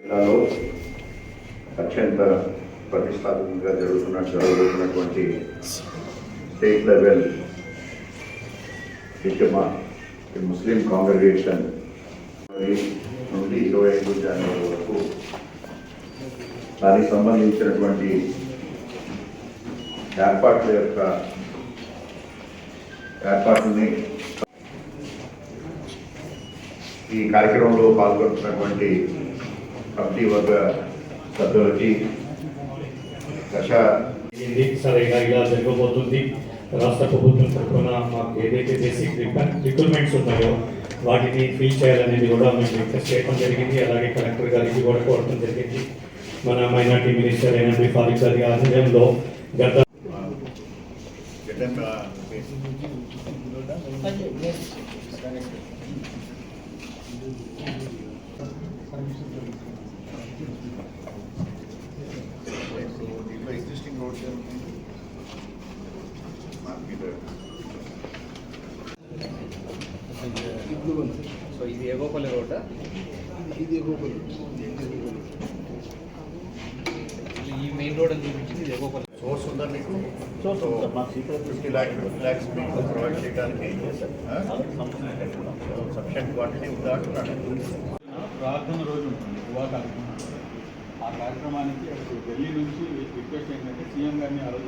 జిల్లాలో అత్యంత ప్రతిష్టాత్మకంగా జరుగుతున్న జరగబోతున్నటువంటి స్టేట్ లెవెల్ ఇజమా ఈ ముస్లిం కాంగ్రిగేషన్ నుండి ఇరవై ఐదు జనవరి వరకు దానికి సంబంధించినటువంటి ఏర్పాట్ల యొక్క ఏర్పాట్లని ఈ కార్యక్రమంలో పాల్గొంటున్నటువంటి కమిటీ వర్గ సభ్యులకి దశ ఇది సరిగా ఇలా జరగబోతుంది. రాష్ట్ర ప్రభుత్వం తరఫున మాకు ఏదైతే బేసిక్ రిక్వైర్మెంట్స్ ఉన్నాయో వాటిని ఫిల్ చేయాలనేది కూడా మేము రిక్వెస్ట్ చేయడం జరిగింది. అలాగే కలెక్టర్ గారికి కూడా కోరడం జరిగింది. మన మైనార్టీ మినిస్టర్ అయిన ఫారూక్ గారి ఆధ్వర్యంలో గత సో ఇది ఎగోపల్లి రోడ్ ఈ మెయిన్ రోడ్ అని చూపించింది ఇది ఎగోపల్లి సోర్స్ ఉందా మీకు? ఫిఫ్టీ ల్యాక్ ఫిఫ్టీ ల్యాక్స్ మీకు ప్రొవైడ్ చేయడానికి సఫిషియంట్ క్వాంటిటీ ఉందా ప్రార్థన రోజు ఉంటుంది యువా కార్యక్రమం. ఆ కార్యక్రమానికి ఢిల్లీ నుంచి రిక్వెస్ట్ ఏంటంటే సీఎం గారిని ఆ రోజు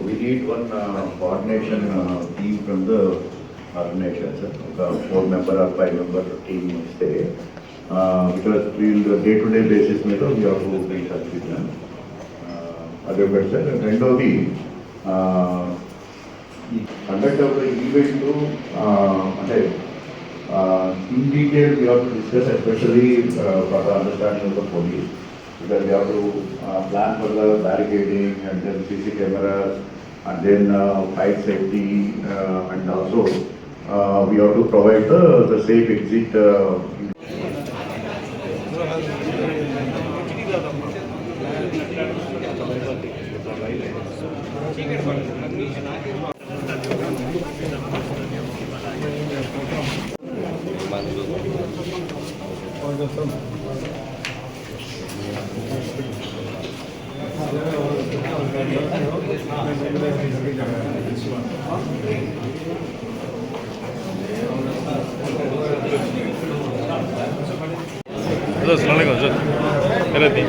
we need one uh, coordination uh, team from the organization, sir. ఒక four member or five member team ఇస్తే బికాస్ వీళ్ళు డే టు డే బేసిస్ మీద we have to be touch with them అదే ఒకటి సార్ రెండోది uh, ఈ conduct of the event అంటే in detail we have to discuss especially for the understanding of the police because we have to uh, plan for the barricading and then CC cameras and then uh, fire safety uh, and also uh, we have to provide the, the safe exit. Uh, Hazır sınırlı kalacak. Öyle değil.